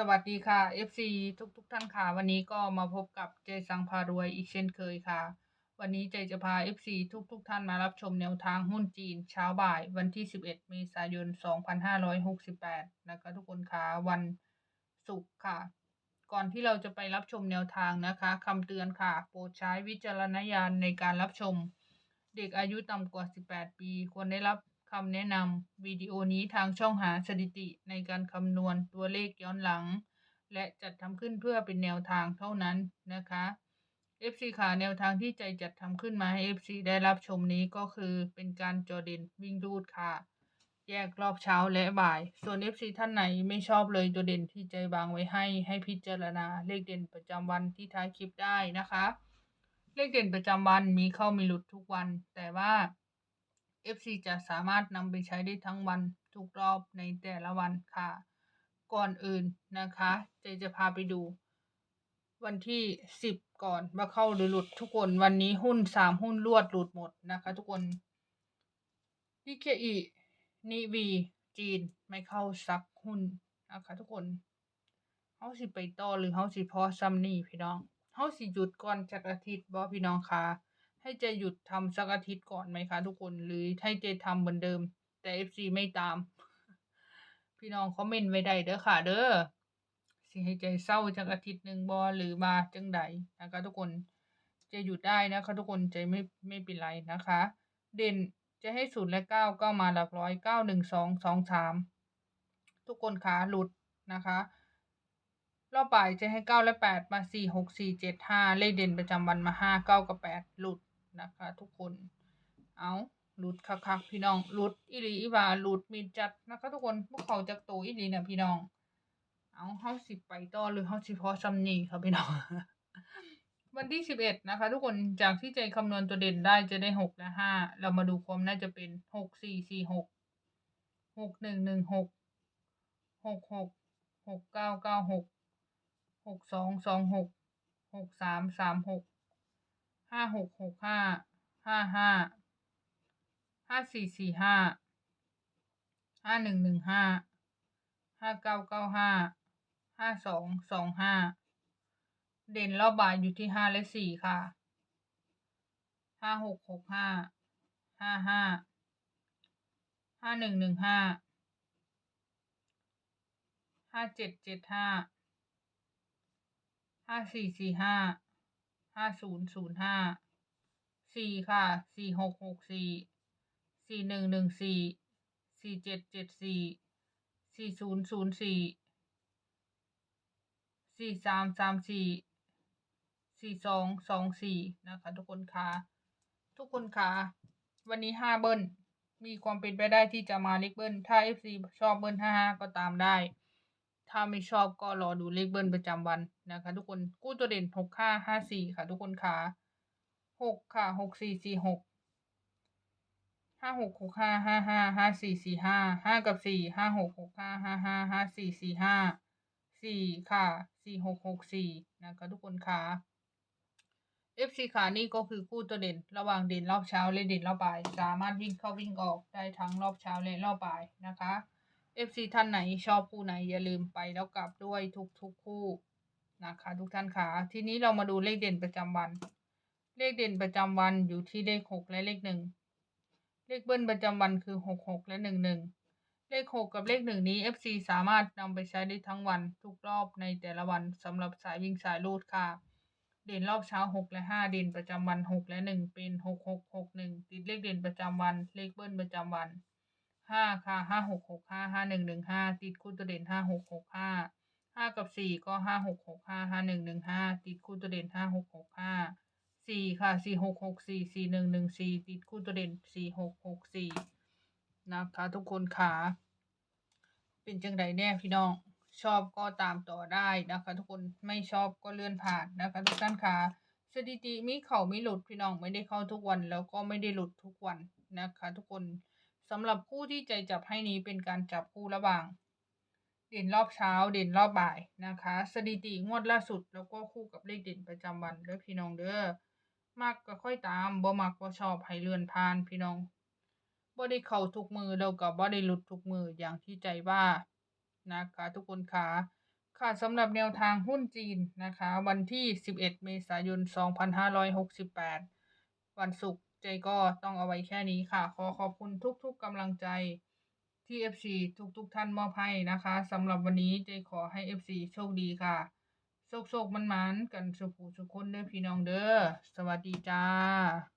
สวัสดีค่ะ FC ทุกทุกๆท่านค่ะ วันนี้ก็มาพบกับเจสังพารวยอีกเช่นเคยค่ะ วันนี้เจจะพา FC ทุกทุกๆท่านมารับชมแนวทางหุ้นจีนเช้าบ่ายวันที่ 11 เมษายน 2568 นะคะทุกคนค่ะวันศุกร์ค่ะ ก่อนที่เราจะไปรับชมแนวทางนะคะคำเตือนค่ะ โปรดใช้วิจารณญาณในการรับชม เด็กอายุต่ำกว่า 18 ปีควรได้รับ คำแนะนำวิดีโอนี้ทางช่องหาสถิติในการคำนวณตัวเลขย้อนหลัง และจัดทำขึ้นเพื่อเป็นแนวทางเท่านั้นนะคะ FC ค่ะแนวทางที่ใจจัดทำขึ้นมาให้ FC ได้รับชมนี้ก็คือเป็นการจอเด่นวิ่งรูดค่ะ แยกรอบเช้าและบ่าย ส่วน FC ท่านไหนไม่ชอบเลยตัวเด่นที่ใจวางไว้ให้ ให้พิจารณาเลขเด่นประจำวันที่ท้ายคลิปได้นะคะ เลขเด่นประจำวันมีเข้ามีหลุดทุกวัน แต่ว่า FC จะสามารถนำไปใช้ได้ทั้งวันทุกรอบในแต่ละวันค่ะ ก่อนอื่นนะคะเจจะพาไปดู วันที่ 10 ก่อนว่าเข้าหรือหลุดทุกคนวันนี้หุ้น 3 หุ้นรวดหลุดหมดนะคะทุกคนนิเคอีนิวีจีนไม่เข้าซักหุ้นนะคะทุกคนเฮาสิไปต่อหรือเฮาสิพอซ้ำนี่พี่น้องเฮาสิหยุดก่อนจากอาทิตย์บ่พี่น้องค่ะ ให้เจหยุดทำสักอาทิตย์ก่อนไหมคะทุกคน หรือให้เจทำเหมือนเดิม แต่ FC ไม่ตาม พี่น้องคอมเมนต์ไว้ได้เด้อค่ะ เด้อสิให้ใจเศร้าจักอาทิตย์หนึ่งบ่หรือมาจังใดนะคะ ทุกคนจะหยุดได้นะคะ ทุกคนใจไม่ไม่เป็นไรนะคะ เด่นจะให้ศูนย์และเก้าก็มาหลักร้อยเก้าหนึ่งสองสองสามทุกคนขาหลุดนะคะรอบบ่ายจะให้เก้าและแปดมาสี่หกสี่เจ็ดห้าเลขเด่นประจำวันมาห้าเก้ากับแปดหลุด นะคะ ทุกคน เอาหลุดคักๆพี่น้องหลุดอีหลีอีวาหลุดมีจัดนะคะ ทุกคนพวกเขาจากตัวอีหลีเนี่ยพี่น้อง เอาเฮาสิไปต่อหรือเฮาสิพอซ้ำนี่ครับพี่น้องวันที่สิบเอ็ดนะคะ ทุกคนจากที่ใจคำนวณตัวเด่นได้จะได้หกและห้าเรามาดูความน่าจะเป็นหกสี่สี่หกหกหนึ่งหนึ่งหกหกหกหกเก้าเก้าหกหกสองสองหกหกสามสามหก ห้าหกหกห้าห้าห้าห้าสี่สี่ห้าห้าหนึ่งหนึ่งห้าห้าเก้าเก้าห้าห้าสองสองห้าเด่นรอบบ่ายอยู่ที่ห้าและสี่ค่ะห้าหกหกห้าห้าห้าห้าหนึ่งหนึ่งห้าห้าเจ็ดเจ็ดห้าห้าสี่สี่ห้า ห้าศูนย์ศูนย์ห้าสี่ค่ะสี่หกหกสี่สี่หนึ่งหนึ่งสี่สี่เจ็ดเจ็ดสี่สี่ศูนย์ศูนย์สี่สี่สามสามสี่สี่สองสองสี่นะคะ ทุกคนคะทุกคนคะวันนี้ห้าเบิ้ลมีความเป็นไปได้ที่จะมาเลขเบิ้ลถ้า FC ชอบเบิ้ลห้าก็ตามได้ ถ้าไม่ชอบก็รอดูเลขเบิ้ลประจำวันนะคะ ทุกคนกู้ตัวเด่นหกห้าห้าสี่ค่ะ ทุกคนคะหกค่ะหกสี่สี่หกห้าหกหกห้าห้าห้าห้าสี่สี่ห้าห้ากับสี่ห้าหกหกห้าห้าห้าห้าสี่สี่ห้าสี่ค่ะสี่หกหกสี่นะคะ ทุกคนคะ FC ขานี่ก็คือคู่ตัวเด่นระหว่างเด่นรอบเช้าและเด่นรอบบ่าย สามารถวิ่งเข้าวิ่งออกได้ทั้งรอบเช้าและรอบบ่ายนะคะ FC ท่านไหนชอบคู่ไหนอย่าลืมไปแล้วกลับด้วยทุกทุกๆคู่นะคะทุกท่านขาทีนี้เรามาดูเลขเด่นประจำวัน เลขเด่นประจำวันอยู่ที่เลขหกและเลขหนึ่งเลขเบิ้ลประจำวันคือหกหกและหนึ่งหนึ่งเลขหกกับเลขหนึ่งนี้ FC สามารถนำไปใช้ได้ทั้งวันทุกรอบในแต่ละวันสำหรับสายวิ่งสายลูดค่ะ เด่นรอบเช้าหกและห้าเด่นประจำวันหกและหนึ่งเป็นหกหกหกหนึ่งติดเลขเด่นประจำวัน เลขเบิ้ลประจำวัน ห้าค่ะห้าหกหกห้าห้าหนึ่งหนึ่งห้าติดคู่ตัวเด่นห้าหกหกห้าห้ากับสี่ก็ห้าหกหกห้าห้าหนึ่งหนึ่งห้าติดคู่ตัวเด่นห้าหกหกห้าสี่ค่ะสี่หกหกสี่สี่หนึ่งหนึ่งสี่ติดคู่ตัวเด่นสี่หกหกสี่นะคะทุกคนค่ะเป็นจังไดแน่พี่น้องชอบก็ตามต่อได้นะคะ ทุกคนไม่ชอบก็เลื่อนผ่านนะคะ ทุกท่านค่ะสถิติมีเข่าไม่หลุดพี่น้องไม่ได้เข้าทุกวัน แล้วก็ไม่ได้หลุดทุกวันนะคะ ทุกคน สำหรับคู่ที่ใจจับให้นี้เป็นการจับคู่ระหว่าง เด่นรอบเช้า เด่นรอบบ่ายนะคะ สถิติงวดล่าสุดแล้วก็คู่กับเลขเด่นประจำวันเด้อพี่น้องเด้อมักก็ค่อยตามบ่มักบ่ชอบให้เลื่อนผ่านพี่น้องบ่ได้เข้าทุกมือแล้วก็บ่ได้หลุดทุกมืออย่างที่ใจว่านะคะทุกคนคะค่ะสำหรับแนวทางหุ้นจีนนะคะ วันที่ 11 เมษายน 2568 วันศุกร์ เจก็ต้องเอาไว้แค่นี้ค่ะ ขอขอบคุณทุกๆกำลังใจที่ FC ทุกๆท่านมอบให้นะคะสำหรับวันนี้เจขอให้ FC โชคดีค่ะ โชคๆมันๆกันสุขูสุขคนเด้อพี่น้องเด้อสวัสดีจ้า